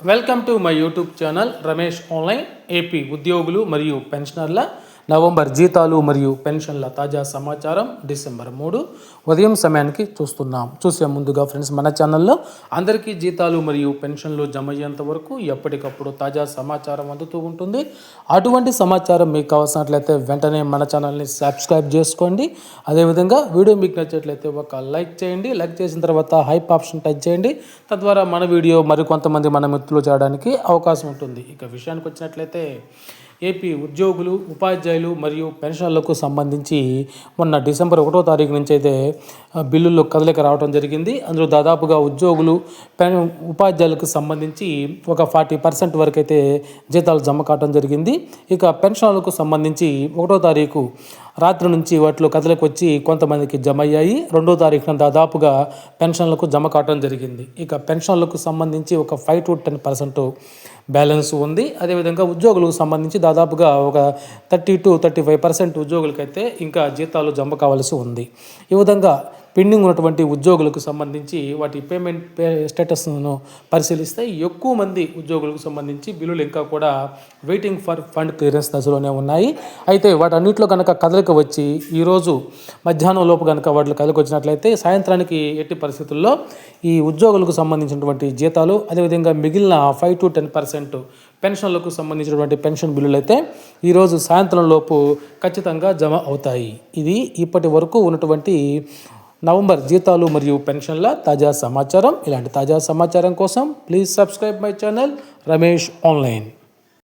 Welcome to my YouTube channel Ramesh online AP ఉద్యోగులు మరియు పెన్షనర్ల November జీతాలు మరియు పెన్షన్ల తాజా సమాచారం డిసెంబర్ మూడు. ఉదయం సమయానికి చూస్తున్నాం. చూసే ముందుగా ఫ్రెండ్స్ మన ఛానల్లో అందరికీ జీతాలు మరియు పెన్షన్లు జమ అయ్యేంత వరకు ఎప్పటికప్పుడు తాజా సమాచారం అందుతూ ఉంటుంది. అటువంటి సమాచారం మీకు కావాల్సినట్లయితే వెంటనే మన ఛానల్ని సబ్స్క్రైబ్ చేసుకోండి. అదేవిధంగా వీడియో మీకు నచ్చినట్లయితే ఒక లైక్ చేయండి. లైక్ చేసిన తర్వాత హైప్ ఆప్షన్ టచ్ చేయండి. తద్వారా మన వీడియో మరికొంతమంది మన మిత్రులు చేయడానికి అవకాశం ఉంటుంది. ఇక విషయానికి వచ్చినట్లయితే ఏపీ ఉద్యోగులు ఉపాధ్యాయులు మరియు పెన్షన్లకు సంబంధించి మొన్న డిసెంబర్ ఒకటో తారీఖు నుంచి అయితే బిల్లుల్లో కదలిక రావడం జరిగింది. అందులో దాదాపుగా ఉద్యోగులు పెన్ ఉపాధ్యాయులకు సంబంధించి ఒక ఫార్టీ పర్సెంట్ వరకు అయితే జీతాలు జమ కావడం జరిగింది. ఇక పెన్షన్లకు సంబంధించి ఒకటో తారీఖు రాత్రి నుంచి వాటిలో కదలిక వచ్చి కొంతమందికి జమ అయ్యాయి రెండో తారీఖున దాదాపుగా పెన్షన్లకు జమ కావడం జరిగింది. ఇక పెన్షన్లకు సంబంధించి ఒక five to ten percent balance ఉంది. అదేవిధంగా ఉద్యోగులకు సంబంధించి దాదాపుగా ఒక thirty to thirty five percent ఉద్యోగులకైతే ఇంకా జీతాలు జమ కావాల్సి ఉంది. ఈ విధంగా పెండింగ్ ఉన్నటువంటి ఉద్యోగులకు సంబంధించి వాటి పేమెంట్ పే స్టేటస్ను పరిశీలిస్తే ఎక్కువ మంది ఉద్యోగులకు సంబంధించి బిల్లులు ఇంకా కూడా వెయిటింగ్ ఫర్ ఫండ్ క్లియరెన్స్ దశలోనే ఉన్నాయి. అయితే వాటన్నిటిలో కనుక కదలిక వచ్చి ఈరోజు మధ్యాహ్నం లోపు కనుక వాటిలో కదలిక వచ్చినట్లయితే సాయంత్రానికి ఎట్టి పరిస్థితుల్లో ఈ ఉద్యోగులకు సంబంధించినటువంటి జీతాలు అదేవిధంగా మిగిలిన ఫైవ్ టు టెన్ పర్సెంట్ పెన్షన్లకు సంబంధించినటువంటి పెన్షన్ బిల్లులు అయితే ఈరోజు సాయంత్రం లోపు ఖచ్చితంగా జమ అవుతాయి. ఇది ఇప్పటి వరకు ఉన్నటువంటి నవంబర్ జీతాలు మరియు పెన్షన్ల తాజా సమాచారం. ఇలాంటి తాజా సమాచారం కోసం please subscribe my channel Ramesh online